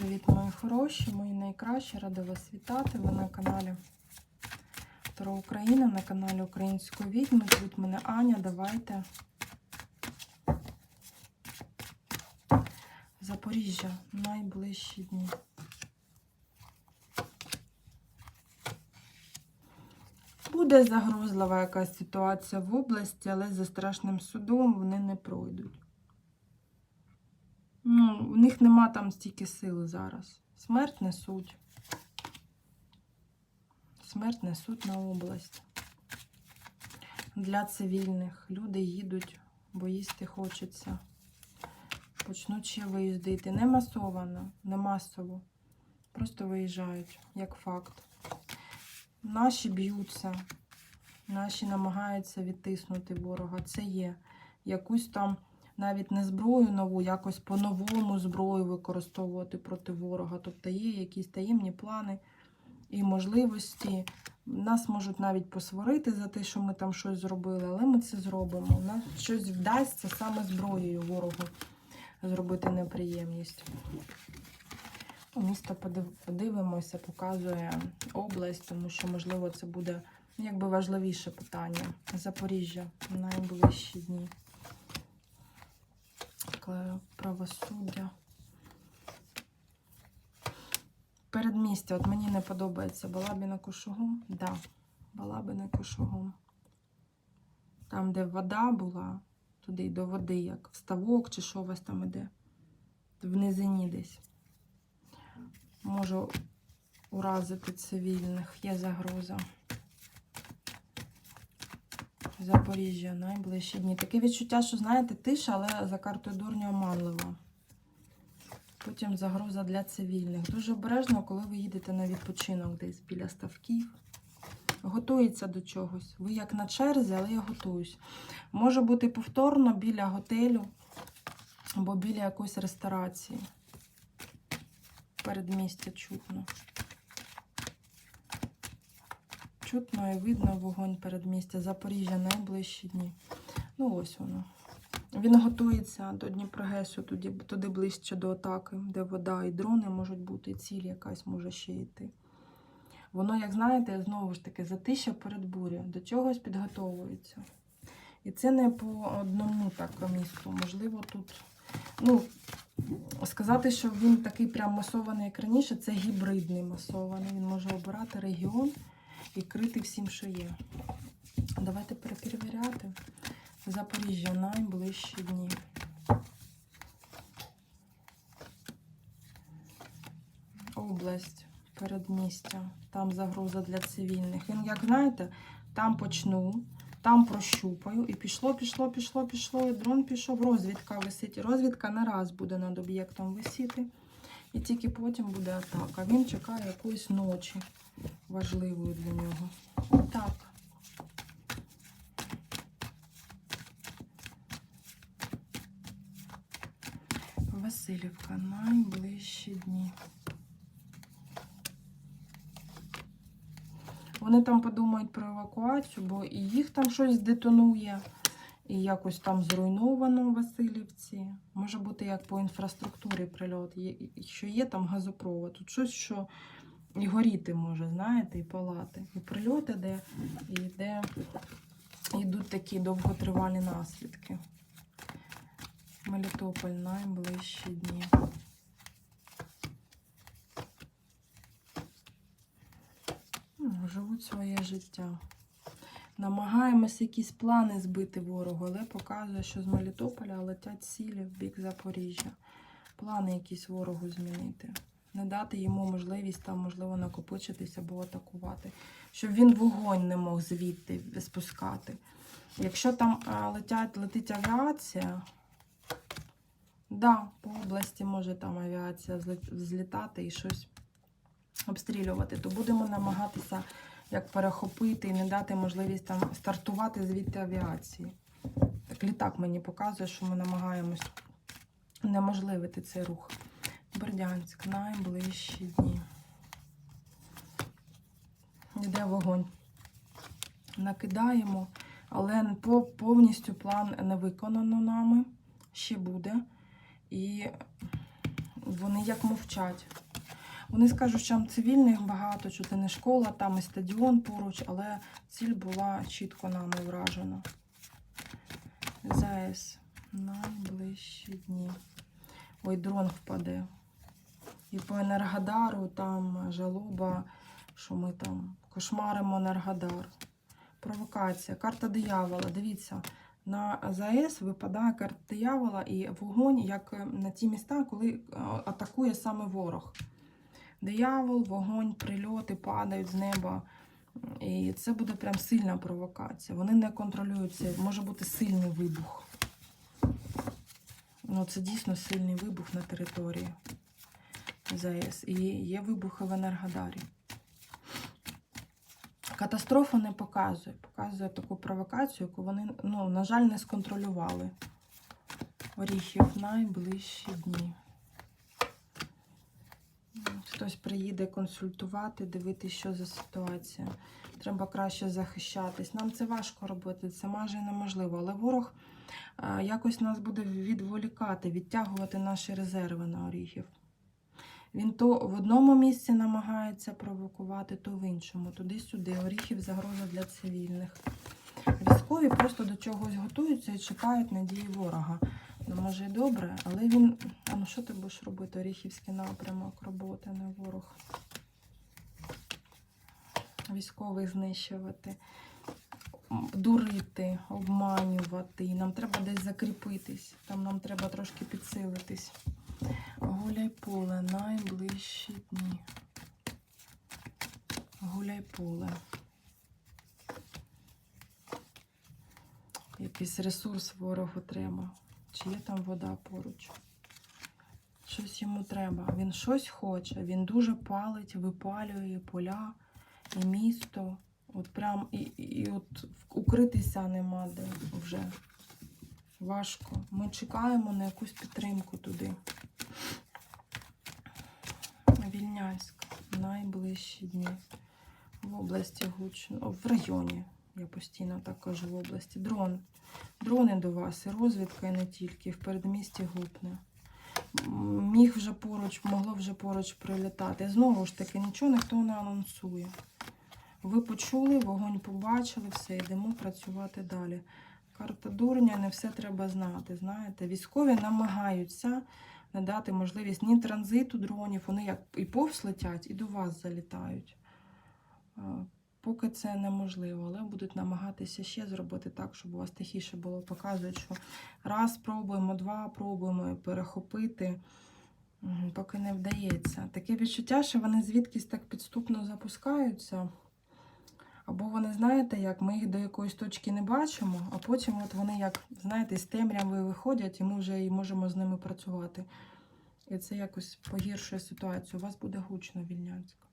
привіт, мої хороші, мої найкращі. Рада вас вітати. Ви на каналі Таро Україна, на каналі Української відьми. Звуть мене Аня. Давайте. Запоріжжя. Найближчі дні. Буде загрозлива якась ситуація в області, але за страшним судом вони не пройдуть. У них нема там стільки сил зараз. Смерть несуть. Смерть несуть на область. Для цивільних. Люди їдуть, бо їсти хочеться. Почнуть ще виїздити. Не масовано, не масово. Просто виїжджають, як факт. Наші б'ються, наші намагаються відтиснути ворога. Це є якусь там навіть не зброю нову, якось по-новому зброю використовувати проти ворога. Тобто є якісь таємні плани і можливості. Нас можуть навіть посварити за те, що ми там щось зробили, але ми це зробимо. У нас щось вдасться саме зброєю ворогу зробити неприємність. Місто подивимося, показує область, тому що, можливо, це буде якби важливіше питання. Запоріжжя в найближчі дні. Таке правосуддя. Передмістя. От мені не подобається Балабіна Кушугум. Да, Балабіна Кушугум. Там, де вода була, туди й до води, як вставок чи що вас там іде. В низині десь. Можу уразити цивільних. Є загроза. Запоріжжя, найближчі дні. Таке відчуття, що, знаєте, тиша, але за картою дурня оманлива. Потім загроза для цивільних. Дуже обережно, коли ви їдете на відпочинок десь біля ставків. Готується до чогось. Ви як на черзі, але я готуюсь. Може бути повторно біля готелю або біля якоїсь ресторації. Передмістя чутно. Чутно і видно вогонь передмістя. Запоріжжя найближчі дні. Ну, ось воно. Він готується до Дніпрогесу, туди, туди ближче до атаки, де вода і дрони можуть бути, і ціль якась може ще йти. Воно, як знаєте, знову ж таки, затища перед бурею, до чогось підготовується. І це не по одному так місту. Можливо, тут. Ну, сказати, що він такий прям масований, як раніше, це гібридний масований. Він може обирати регіон і крити всім, що є. Давайте перепровіряти. Запоріжжя найближчі дні. Область, передмістя, там загроза для цивільних. Він, як знаєте, там почну, там прощупаю, і пішло, пішло, пішло, пішло, і дрон пішов, розвідка висить. Розвідка не раз буде над об'єктом висіти, і тільки потім буде атака. Він чекає якоїсь ночі важливої для нього. Отак. Васильівка, найближчі дні. Вони там подумають про евакуацію, бо і їх там щось детонує, і якось там зруйновано в Васильівці. Може бути як по інфраструктурі прильот. Що є там газопровод. Тут щось, що і горіти може, знаєте, і палати. І прильот іде, і йде, йдуть такі довготривалі наслідки. Мелітополь найближчі дні. Ну, Живуть своє життя. Намагаємося якісь плани збити ворогу, але показує, що з Мелітополя летять цілі в бік Запоріжжя. Плани якісь ворогу змінити. Не дати йому можливість там, можливо, накопичитися або атакувати. Щоб він вогонь не мог звідти спускати. Якщо там а, летять, летить авіація, Да, по області може там авіація взлітати і щось обстрілювати, то будемо намагатися як перехопити і не дати можливість там стартувати звідти авіації. Так літак мені показує, що ми намагаємось неможливити цей рух. Бердянськ, найближчі дні. Йде вогонь. Накидаємо, але повністю план не виконано нами. Ще буде. І вони як мовчать. Вони скажуть, що там цивільних багато, що це не школа, там і стадіон поруч, але ціль була чітко нами вражена. ЗАЕС. Найближчі дні. Ой, дрон впаде. І по Енергодару там жалоба, що ми там кошмаримо Енергодар. Провокація. Карта диявола. Дивіться, на ЗАЕС випадає карта диявола і вогонь, як е, на ті міста, коли е, атакує саме ворог. Диявол, вогонь, прильоти падають з неба. І це буде прям сильна провокація. Вони не контролюють це. Може бути сильний вибух. Ну, це дійсно сильний вибух на території ЗАЕС. І є вибухи в Енергодарі. Катастрофа не показує. Показує таку провокацію, яку вони, ну, на жаль, не сконтролювали. Оріхів найближчі дні. Хтось приїде консультувати, дивитися, що за ситуація. Треба краще захищатись. Нам це важко робити, це майже неможливо. Але ворог якось нас буде відволікати, відтягувати наші резерви на оріхів. Він то в одному місці намагається провокувати, то в іншому. Туди-сюди. Оріхів загроза для цивільних. Військові просто до чогось готуються і чекають надії ворога. Ну, може і добре, але він. А ну що ти будеш робити? Оріхівський напрямок роботи, не ворог. Військових знищувати, дурити, обманювати. Нам треба десь закріпитись. Там нам треба трошки підсилитись. Найближчі. Гуляй поле. Якийсь ресурс ворогу треба. Чи є там вода поруч? Щось йому треба. Він щось хоче. Він дуже палить, випалює поля і місто. От прям і, і от укритися нема де вже. Важко. Ми чекаємо на якусь підтримку туди. Найближчі дні. В області гучно. В районі. Я постійно так кажу в області. Дрон. Дрони до вас, і розвідка, і не тільки. В передмісті гупне. Міг вже поруч, могло вже поруч прилітати. Знову ж таки, нічого ніхто не анонсує. Ви почули, вогонь побачили, все, йдемо працювати далі. Карта дурня, не все треба знати. Знаєте, військові намагаються надати можливість ні транзиту дронів, вони як і повз летять, і до вас залітають. Поки це неможливо, але будуть намагатися ще зробити так, щоб у вас тихіше було. Показують, що раз пробуємо, два пробуємо перехопити, поки не вдається. Таке відчуття, що вони звідкись так підступно запускаються. Або вони, знаєте, як ми їх до якоїсь точки не бачимо, а потім от вони, як, знаєте, з темряви виходять, і ми вже і можемо з ними працювати. І це якось погіршує ситуацію. У вас буде гучно, Вільнянська.